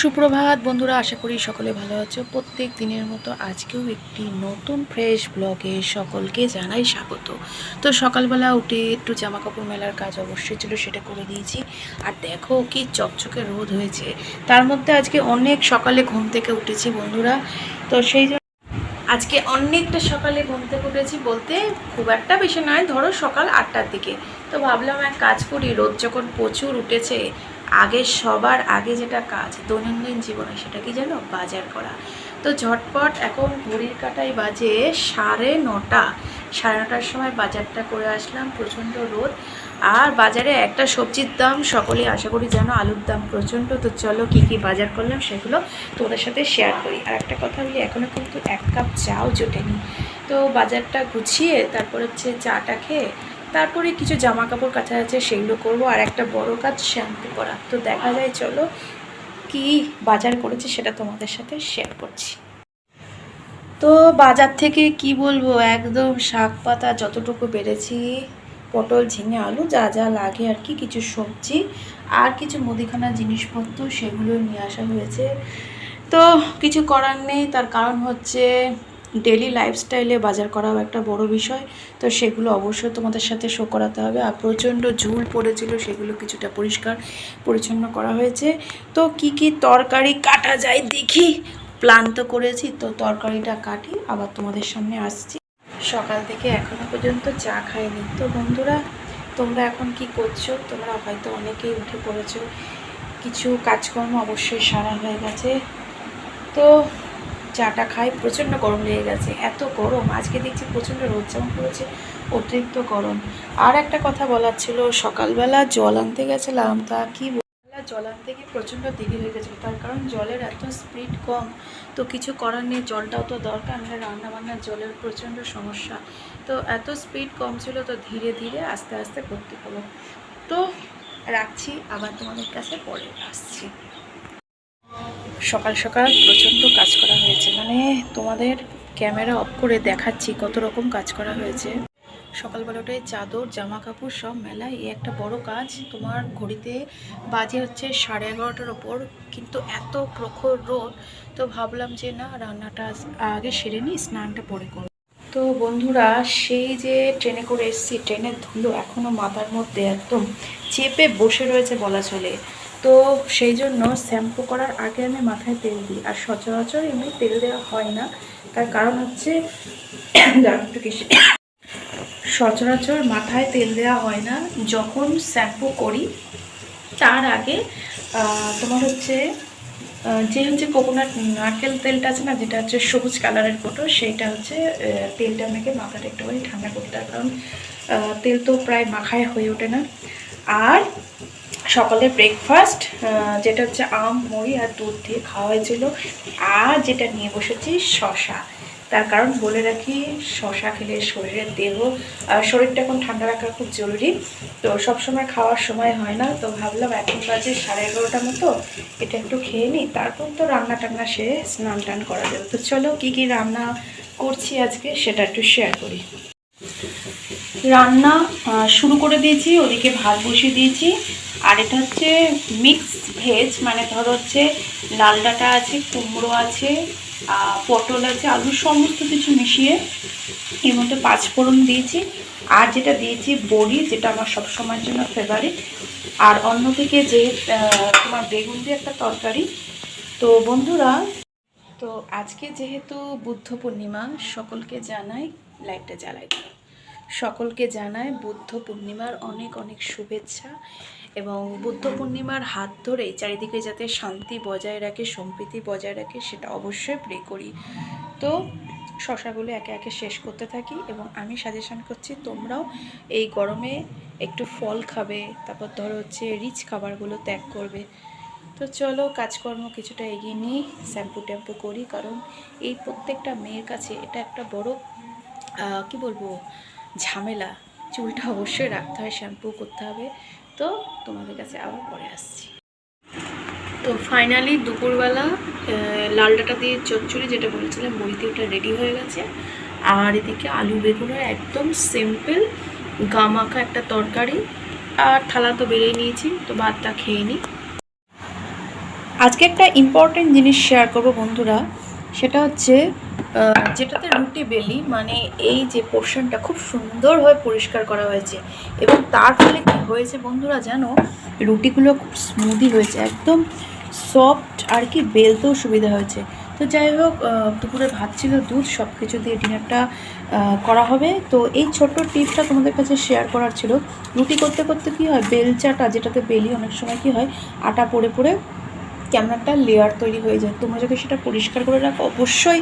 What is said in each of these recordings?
সুপ্রভাত বন্ধুরা, আশা করি সকলে ভালো আছো। প্রত্যেক দিনের মতো আজকেও একটি নতুন ফ্রেশ ব্লগে সকলকে জানাই স্বাগত। তো সকালবেলা উঠে একটু জামা কাপড় মেলার কাজ অবশ্যই ছিল, সেটা করে দিয়েছি। আর দেখো কি চকচকে রোদ হয়েছে। তার মধ্যে আজকে অনেক সকালে ঘুম থেকে উঠেছি বন্ধুরা। তো সেই জন্য আজকে অনেকটা সকালে ঘুম থেকে উঠেছি বলতে খুব একটা বেশি নয়, ধরো সকাল আটটার দিকে। তো ভাবলাম এক কাজ করি, রোদ যখন প্রচুর উঠেছে আগে সবার আগে যেটা কাজ দৈনন্দিন জীবনে সেটা কি জানো? বাজার করা। তো ঝটপট এখন ঘড়ির কাটায় বাজে সাড়ে নটা। সাড়ে নটার সময় বাজারটা করে আসলাম, প্রচণ্ড রোদ। আর বাজারে একটা সবজির দাম সকলেই আশা করি জানো আলুর দাম প্রচণ্ড। তো চলো কী কী বাজার করলাম সেগুলো তোমাদের সাথে শেয়ার করি। আর একটা কথা বলি এখনও কিন্তু এক কাপ চাও জোটেনি। তো বাজারটা গুছিয়ে তারপর হচ্ছে চাটা খেয়ে তারপরে কিছু জামা কাপড় কাছা আছে, সেগুলো করব। আর একটা বড় কাজ, শ্যাম্পু করা। তো দেখা যায়, চলো কি বাজার করেছি সেটা তোমাদের সাথে শেয়ার করছি। তো বাজার থেকে কি বলব? একদম শাক পাতা যতটুকু বেড়েছি পটল, ঝিঙে, আলু, যা যা লাগে আর কি, কিছু সবজি আর কিছু মুদিখানা জিনিসপত্র, সেগুলো নিয়ে আসা হয়েছে। তো কিছু করার নেই, তার কারণ হচ্ছে ডেলি লাইফস্টাইলে বাজার করাও একটা বড় বিষয়। তো সেগুলো অবশ্যই তোমাদের সাথে শো করাতে হবে। আর প্রচণ্ড ঝুল পড়েছিল, সেগুলো কিছুটা পরিষ্কার পরিচ্ছন্ন করা হয়েছে। তো কি কি তরকারি কাটা যায় দেখি। প্ল্যান তো করেছি, তো তরকারিটা কাটি, আবার তোমাদের সামনে আসছি। সকাল থেকে এখনও পর্যন্ত চা খাইনি। তো বন্ধুরা, তোমরা এখন কি করছ? তোমরা হয়তো অনেকেই উঠে পড়েছো। কিছু কাজকর্ম অবশ্যই সারা হয়ে গেছে। তো চাটা খাই, প্রচণ্ড গরম লেগে গেছে। এত গরম, আজকে দেখছি প্রচণ্ড রোদ যেমন পড়েছে, অতিরিক্ত গরম। আর একটা কথা বলার ছিল, সকালবেলা জল আনতে গেছিলাম, তা কি জল আনতে গিয়ে প্রচণ্ড দেরি হয়ে গেছিল, তার কারণ জলের এত স্পিড কম। তো কিছু করার নেই, জলটাও তো দরকার না রান্নাবান্নার জলের প্রচণ্ড সমস্যা। তো এত স্পিড কম ছিল, তো ধীরে ধীরে আস্তে আস্তে করতে হলো। তো রাখছি, আবার তোমাদের কাছে পরে আসছি। সকাল সকাল প্রচণ্ড কাজ করা হয়েছে। মানে তোমাদের ক্যামেরা অফ করে দেখাচ্ছি কত রকম কাজ করা হয়েছে। সকালবেলাটায় চাদর জামা কাপড় সব মেলায় এই একটা বড় কাজ। তোমার ঘড়িতে বাজে হচ্ছে সাড়ে এগারোটার ওপর, কিন্তু এত প্রখর রোদ, তো ভাবলাম যে না, রান্নাটা আগে সেরে নিই, স্নানটা পরে করব। তো বন্ধুরা, সেই যে ট্রেনে করে এসেছি, ট্রেনের ধুলো এখনও মাথার মধ্যে একদম চেপে বসে রয়েছে বলা চলে। তো সেই জন্য শ্যাম্পু করার আগে আমি মাথায় তেল দিই। আর সচরাচর এমনি তেল দেওয়া হয় না। তার কারণ হচ্ছে সচরাচর মাথায় তেল দেওয়া হয় না। যখন শ্যাম্পু করি, তার আগে তোমার হচ্ছে যে হচ্ছে কোকোনাট নারকেল তেলটা আছে না, যেটা হচ্ছে সবুজ কালারের ফটো, সেইটা হচ্ছে তেলটা মেখে মাথাটা একটুখানি ঠান্ডা করতে হয়। কারণ তেল তো প্রায় মাখায় হয়ে ওঠে না। আর সকালে ব্রেকফাস্ট যেটা হচ্ছে আম, মুড়ি আর দুধ দিয়ে খাওয়া হয়েছিল। আর যেটা নিয়ে বসেছি শশা তার কারণ বলে রাখি শশা খেলে শরীরের দেহ শরীরটা এখন ঠান্ডা রাখা খুব জরুরি। তো সবসময় খাওয়ার সময় হয় না, তো ভাবলাম এখন বাজে সাড়ে এগারোটার মতো, এটা একটু খেয়ে নিই। তারপর তো রান্না টান্না সেরে স্নান টান করা যাবে। তো চলো, কী কী রান্না করছি আজকে সেটা একটু শেয়ার করি। রান্না শুরু করে দিয়েছি, ওদিকে ভাত বসিয়ে দিয়েছি। আর এটা হচ্ছে মিক্স ভেজ মানে ধরো হচ্ছে লাল ডাঁটা আছে, কুমড়ো আছে পটল আছে, আলু সমস্ত কিছু মিশিয়ে এর মধ্যে পাঁচফোড়ন দিয়েছি। আর যেটা দিয়েছি বড়ি, যেটা আমার সবসময়ের জন্য ফেভারিট আর অন্যদিকে যে তোমার বেগুন দিয়ে একটা তরকারি। তো বন্ধুরা, তো আজকে যেহেতু বুদ্ধ পূর্ণিমা, সকলকে জানাই লাইটটা জ্বালাই সকলকে জানায় বুদ্ধ পূর্ণিমার অনেক অনেক শুভেচ্ছা এবং বুদ্ধ পূর্ণিমার হাত ধরে চারিদিকে যাতে শান্তি বজায় রাখে, সম্প্রীতি বজায় রাখে, সেটা অবশ্যই প্রে করি। তো শশাগুলো একে একে শেষ করতে থাকি এবং আমি সাজেশন করছি তোমরাও এই গরমে একটু ফল খাবে, তারপর ধরো হচ্ছে রিচ খাবারগুলো ত্যাগ করবে। তো চলো কাজকর্ম কিছুটা এগিয়ে নিই শ্যাম্পু ট্যাম্পু করি, কারণ এই প্রত্যেকটা মেয়ের কাছে এটা একটা বড় কি বলব, ঝামেলা। চুলটা অবশ্যই রাখতে হয় শ্যাম্পু করতে হবে। তো তোমাদের কাছে আবার পরে আসছি। তো ফাইনালি দুপুরবেলা লাল ডাটা দিয়ে চচ্চড়ি যেটা বলেছিলাম বড়িতে ওটা রেডি হয়ে গেছে। আর এদিকে আলু বেগুনের একদম সিম্পল গামাখা একটা তরকারি। আর থালা তো বেড়েই নিয়েছি, তো ভাতটা খেয়ে নিই আজকে একটা ইম্পর্টেন্ট জিনিস শেয়ার করব বন্ধুরা, সেটা হচ্ছে যেটাতে রুটি বেলি মানে এই যে পোর্শনটা খুব সুন্দরভাবে পরিষ্কার করা হয়েছে। এবং তার ফলে কি হয়েছে বন্ধুরা জানো, রুটিগুলো খুব স্মুদি হয়েছে, একদম সফট আর কি বেলতেও সুবিধা হয়েছে। তো যাই হোক দুপুরে ভাত ছিল, দুধ সব কিছু দিয়ে ডিনারটা করা হবে। তো এই ছোট্ট টিপসটা তোমাদের কাছে শেয়ার করার ছিল। রুটি করতে করতে কি হয়, বেলচাটা, যেটাতে বেলি অনেক সময় কি হয়, আটা পড়ে পড়ে কেমন লেয়ার তৈরি হয়ে যায়। তোমরা যদি সেটা পরিষ্কার করে রাখো, অবশ্যই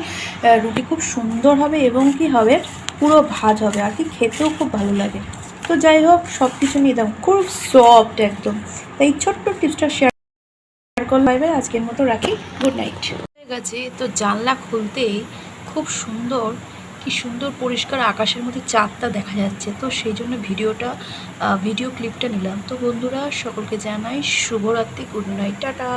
রুটি খুব সুন্দর হবে এবং কি হবে, পুরো ভাজ হবে। আর কি খেতেও খুব ভালো লাগে। তো যাই হোক সব কিছু নিয়ে দাও খুব সফট একদম। তাই ছোট্ট টিপসটা শেয়ার করলে পাইবে আজকের মতো রাখি। গুড নাইট হয়ে গেছে। তো জানলা খুলতেই খুব সুন্দর কি সুন্দর পরিষ্কার আকাশের মধ্যে চাঁদটা দেখা যাচ্ছে। তো সেই জন্য ভিডিওটা ভিডিও ক্লিপটা নিলাম। তো বন্ধুরা, সকলকে জানাই শুভরাত্রি গুড নাইট টাটা।